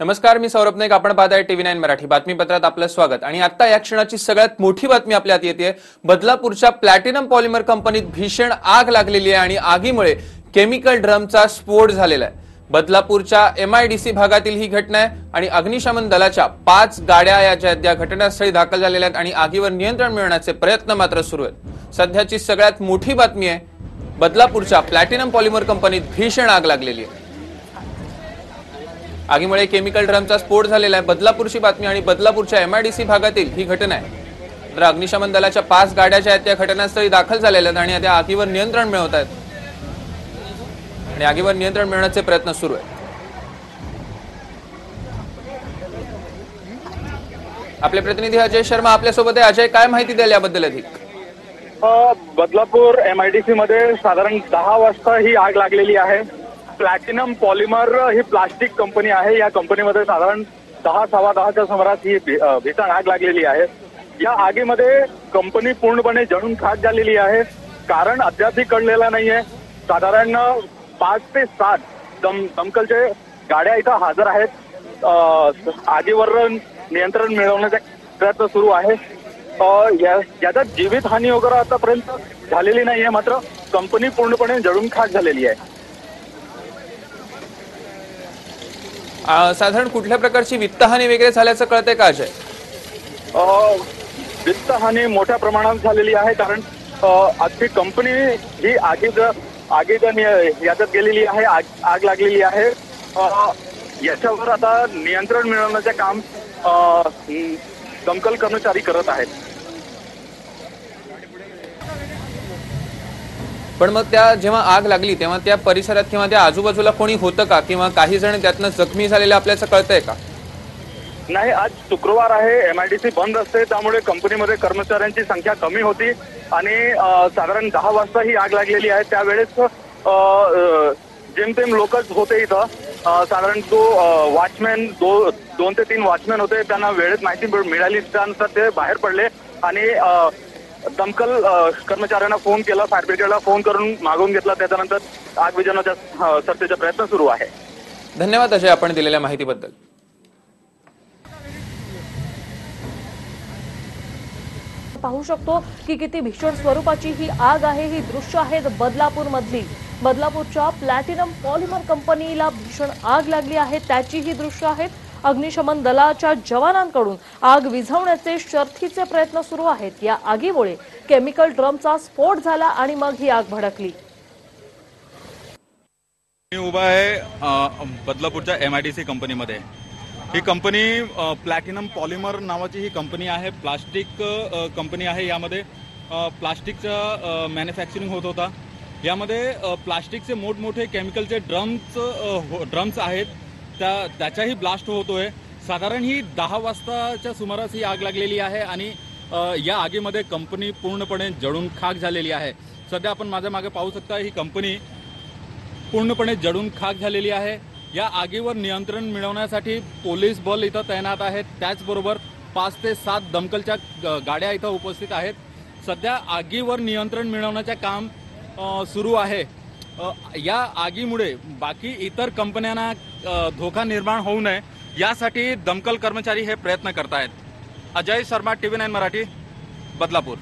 नमस्कार मी सौरभ नाईक आपण पाहत आहे टीव्ही नाईन मराठी. बातमीपत्रात आपलं स्वागत. आणि आता या क्षणाची सगळ्यात मोठी बातमी आपल्यात येते. बदलापूरच्या प्लॅटिनम पॉलिमर कंपनीत भीषण आग लागलेली आहे आणि आगीमुळे केमिकल ड्रमचा स्फोट झालेला आहे. बदलापूरच्या एमआयडीसी भागातील ही घटना आहे आणि अग्निशमन दलाच्या पाच गाड्या या ज्या त्या घटनास्थळी दाखल झालेल्या आहेत आणि आगीवर नियंत्रण मिळवण्याचे प्रयत्न मात्र सुरू आहेत. सध्याची सगळ्यात मोठी बातमी आहे बदलापूरच्या प्लॅटिनम पॉलिमर कंपनीत भीषण आग लागलेली आहे. आगीमुळे केमिकल ड्रमचा स्फोट झालेला आहे. बदलापूरची बातमी आणि बदलापूरच्या एमआयडीसी भागातील ही घटना आहे. तर अग्निशमन दलाच्या पाच गाड्या ज्या आहेत त्या घटनास्थळी दाखल झालेल्या आहेत आणि त्या आगीवर नियंत्रण मिळवत आहेत. आणि आगीवर नियंत्रण मिळवण्याचे प्रयत्न सुरू आहेत. आपले प्रतिनिधी अजय शर्मा आपल्यासोबत आहे. अजय काय माहिती द्याल याबद्दल अधिक? बदलापूर एमआयडीसी मध्ये साधारण दहा वाजता ही आग लागलेली आहे. प्लॅटिनम पॉलिमर ही प्लास्टिक कंपनी आहे. या कंपनीमध्ये साधारण दहा सव्वा दहाच्या सुमारास ही भी- भीषण आग लागलेली आहे. या आगीमध्ये कंपनी पूर्णपणे जळून खाक झालेली आहे. कारण अद्यापही कळलेलं नाहीये. साधारण पाच ते सात दम दमकलचे गाड्या इथं हजर आहेत. आगीवर नियंत्रण मिळवण्याचा प्रयत्न सुरू आहे. या- याच्यात जीवितहानी वगैरे आतापर्यंत झालेली नाहीये. मात्र कंपनी पूर्णपणे जळून खाक झालेली आहे. साधारण कुठल्या प्रकारची वित्तहानी वगैरे झाल्याचं कळतंय का अजय? वित्तहानी मोठ्या प्रमाणात झालेली आहे कारण आजची कंपनी ही आगीत आगीत नि- याच्यात गेलेली आहे आग आग लागलेली आहे. याच्यावर आता नियंत्रण मिळवण्याचे काम दमकल कर्मचारी करत आहेत. पण मग त्या जेव्हा आग लागली तेव्हा त्या परिसरात किंवा त्या आजूबाजूला कोणी होतं का? किंवा काही जण त्यातनं जखमी झालेले आपल्याचं कळतंय का? नाही आज शुक्रवार आहे. एम आय डी सी बंद असते त्यामुळे कंपनीमध्ये कर्मचाऱ्यांची संख्या कमी होती आणि साधारण दहा वाजता ही आग लागलेली आहे. त्यावेळेस जेमतेम लोकच होते इथं. साधारण तो वॉचमॅन दो दोन ते तीन वॉचमॅन होते. त्यांना वेळेत माहिती मिळाली त्यानुसार ते बाहेर पडले आणि दमकल कर्मचाऱ्यांना फोन केला फायर ब्रिगेडला फोन करून मागवून घेतला त्याच्यानंतर आग विझवण्याचा अ, सरतेचा प्रयत्न सुरू आहे. धन्यवाद अजय आपण दिलेल्या माहितीबद्दल. पाहू शकतो की किती भीषण स्वरूपाची ही आग आहे ही दृश्य आहेत बदलापूर मधली बदलापूरच्या प्लॅटिनम पॉलिमर कंपनीला भीषण आग लागली आहे त्याची ही दृश्य आहेत. अग्निशमन दलाच्या जवानांकडून आग विझवण्याचे शर्थीचे प्रयत्न सुरू आहेत. या आगीमुळे केमिकल ड्रमचा स्फोट झाला आणि मग ही आग भडकली. मी उभा आहे बदलापूरच्या एम आय डी सी कंपनीमध्ये. ही कंपनी प्लॅटिनम पॉलिमर नावाची ही कंपनी आहे. प्लास्टिक कंपनी आहे यामध्ये. अ, प्लास्टिकचं मॅन्युफॅक्चरिंग होत होता. यामध्ये प्लास्टिकचे मोठमोठे केमिकलचे ड्रम्स ड्रम्स आहेत. त्या त्याचाही ब्लास्ट होतोय. साधारण ही दहा वाजताच्या सुमारास ही आग लागलेली आहे आणि या आगीमध्ये कंपनी पूर्णपणे जळून खाक झालेली आहे. सध्या आपण माझ्या मागे पाहू शकता ही कंपनी पूर्णपणे जळून खाक झालेली आहे. या आगीवर नियंत्रण मिळवण्यासाठी पोलीस बल इथं तैनात आहेत. त्याचबरोबर पाच ते सात दमकलच्या गाड्या इथं उपस्थित आहेत. सध्या आगीवर नियंत्रण मिळवण्याचे काम सुरू आहे. या आगीमुळे बाकी इतर कंपन्यांना धोका निर्माण होऊ नये यासाठी दमकल कर्मचारी हे प्रयत्न करतायत. Ajay Sharma TV nine Marathi Badlapur.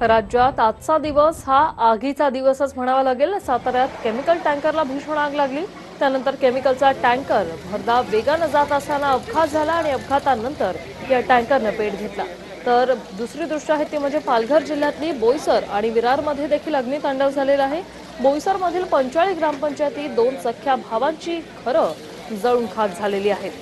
राज्यात आजचा दिवस हा आगीचा दिवसच म्हणावा लागेल. साताऱ्यात केमिकल टँकरला भीषण आग लागली. त्यानंतर केमिकलचा टँकर भरदा वेगानं जात असताना अपघात झाला आणि अपघातानंतर या टँकरनं पेट घेतला. तर दुसरी दृश्य आहे ती म्हणजे पालघर जिल्ह्यातली बोईसर आणि विरारमध्ये देखील अग्नितांडव झालेला आहे. बोईसरमधील पंचाळी ग्रामपंचायती दोन सख्या भावांची घरं जळून खाक झालेली आहेत